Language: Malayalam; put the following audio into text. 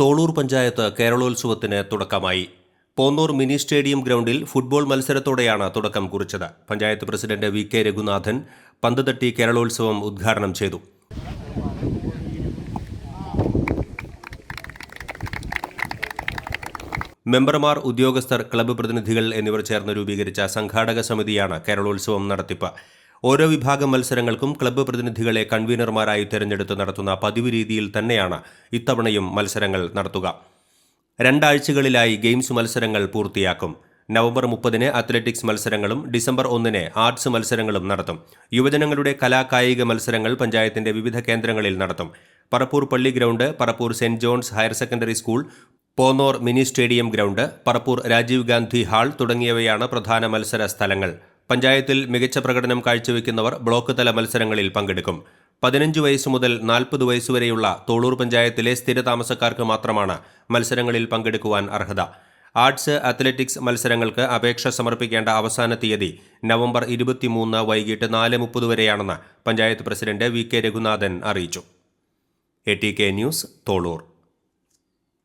തോളൂർ പഞ്ചായത്ത് കേരളോത്സവത്തിന് തുടക്കമായി. പോന്നൂർ മിനി സ്റ്റേഡിയം ഗ്രൗണ്ടിൽ ഫുട്ബോൾ മത്സരത്തോടെയാണ് തുടക്കം കുറിച്ചത്. Panchayat president V K Raghunathan പന്ത് തട്ടി കേരളോത്സവം ഉദ്ഘാടനം ചെയ്തു. മെമ്പർമാർ ഉദ്യോഗസ്ഥർ ക്ലബ്ബ് പ്രതിനിധികൾ എന്നിവർ ചേർന്ന് രൂപീകരിച്ച സംഘാടക സമിതിയാണ് കേരളോത്സവം നടത്തിപ്പ്. ഓരോ വിഭാഗം മത്സരങ്ങൾക്കും ക്ലബ്ബ് പ്രതിനിധികളെ കൺവീനർമാരായി തെരഞ്ഞെടുത്ത് നടത്തുന്ന പതിവ് രീതിയിൽ തന്നെയാണ് ഇത്തവണയും മത്സരങ്ങൾ നടത്തുക. രണ്ടാഴ്ചകളിലായി ഗെയിംസ് മത്സരങ്ങൾ പൂർത്തിയാക്കും. നവംബർ മുപ്പതിന് അത്ലറ്റിക്സ് മത്സരങ്ങളും ഡിസംബർ ഒന്നിന് ആർട്സ് മത്സരങ്ങളും നടത്തും. യുവജനങ്ങളുടെ കലാകായിക മത്സരങ്ങൾ പഞ്ചായത്തിന്റെ വിവിധ കേന്ദ്രങ്ങളിൽ നടത്തും. പറപ്പൂർ പള്ളി ground Parappur saint John's higher secondary school Ponnor mini stadium ground Parappur Rajiv Gandhi hall തുടങ്ങിയവയാണ് പ്രധാന മത്സര സ്ഥലങ്ങൾ. പഞ്ചായത്തിൽ മികച്ച പ്രകടനം കാഴ്ചവെക്കുന്നവർ ബ്ലോക്ക് തല മത്സരങ്ങളിൽ പങ്കെടുക്കും. പതിനഞ്ച് വയസ്സ് മുതൽ നാൽപ്പത് വയസ്സുവരെയുള്ള തോളൂർ പഞ്ചായത്തിലെ സ്ഥിര താമസക്കാർക്ക് മാത്രമാണ് മത്സരങ്ങളിൽ പങ്കെടുക്കുവാൻ അർഹത. ആർട്സ് അത്ലറ്റിക്സ് മത്സരങ്ങൾക്ക് അപേക്ഷ സമർപ്പിക്കേണ്ട അവസാന തീയതി നവംബർ ഇരുപത്തിമൂന്ന് വൈകിട്ട് നാല് മുപ്പത് വരെയാണെന്ന് panchayat president V K Raghunathan അറിയിച്ചു. A T K news Tholur.